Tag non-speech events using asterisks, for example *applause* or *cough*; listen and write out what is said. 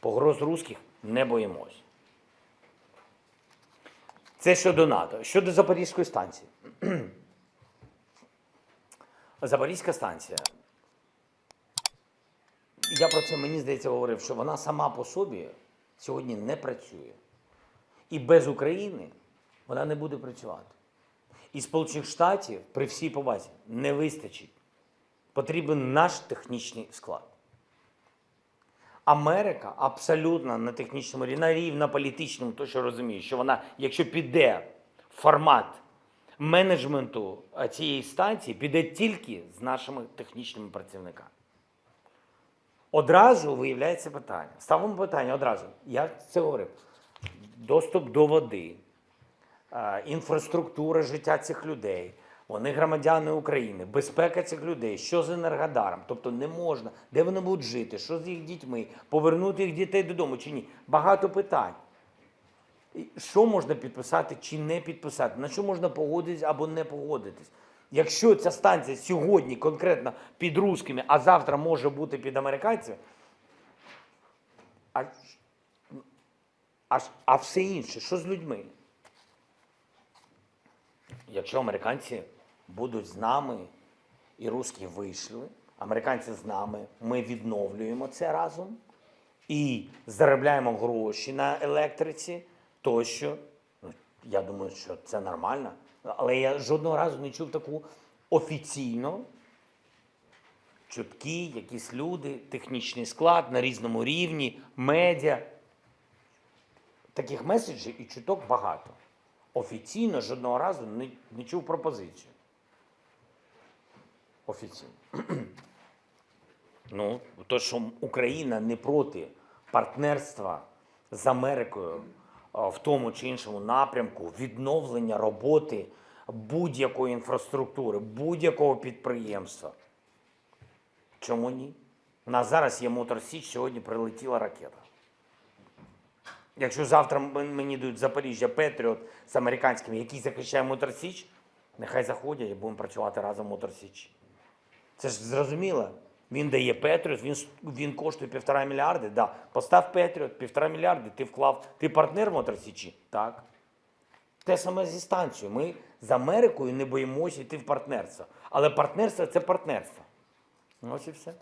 Погроз русських не боїмось. Це щодо НАТО. Щодо Запорізької станції. *clears throat* Запорізька станція. Я про це мені здається говорив, що вона сама по собі сьогодні не працює. І без України вона не буде працювати. І Сполучених Штатів при всій повазі не вистачить. Потрібен наш технічний склад. Америка абсолютно на технічному на рівні на політичному, то що розуміє, що вона, якщо піде в формат менеджменту цієї станції, піде тільки з нашими технічними працівниками. Одразу виявляється питання. Ставимо питання одразу. Я це говорив. Доступ до води, е, інфраструктура життя цих людей. Вони громадяни України, безпека цих людей, що з енергодаром, тобто не можна, де вони будуть жити, що з їх дітьми, повернути їх дітей додому чи ні. Багато питань. Що можна підписати чи не підписати? На що можна погодитись або не погодитись? Якщо ця станція сьогодні конкретно під русскими, а завтра може бути під американцями, а, а, а все інше, що з людьми? Якщо американці будуть з нами і русські вийшли, американці з нами, ми відновлюємо це разом і заробляємо гроші на електриці, тощо. Ну, Я думаю, що це нормально. Але я жодного разу не чув таку офіційно чуткі, якісь люди, технічний склад на різному рівні, медіа. Таких меседжів і чуток багато. Офіційно жодного разу не, не чув пропозицію. Офіційно. *clears throat* ну, то, що Україна не проти партнерства з Америкою в тому чи іншому напрямку, відновлення роботи будь-якої інфраструктури, будь-якого підприємства. Чому ні? У нас зараз є Мотор Січ, сьогодні прилетіла ракета. Якщо завтра мені дають Запоріжжя Петріот з американськими, який захищає Мотор Січ, нехай заходять і будемо працювати разом Мотор Січ. Це ж зрозуміло. Він дає Петріот, він, він коштує півтора мільярди. Да. Постав Петріот, півтора мільярди, ти вклав. Ти партнер в Мотор Так. Те саме зі станцією. Ми з Америкою не боїмося йти в партнерство. Але партнерство це партнерство. Ось і все.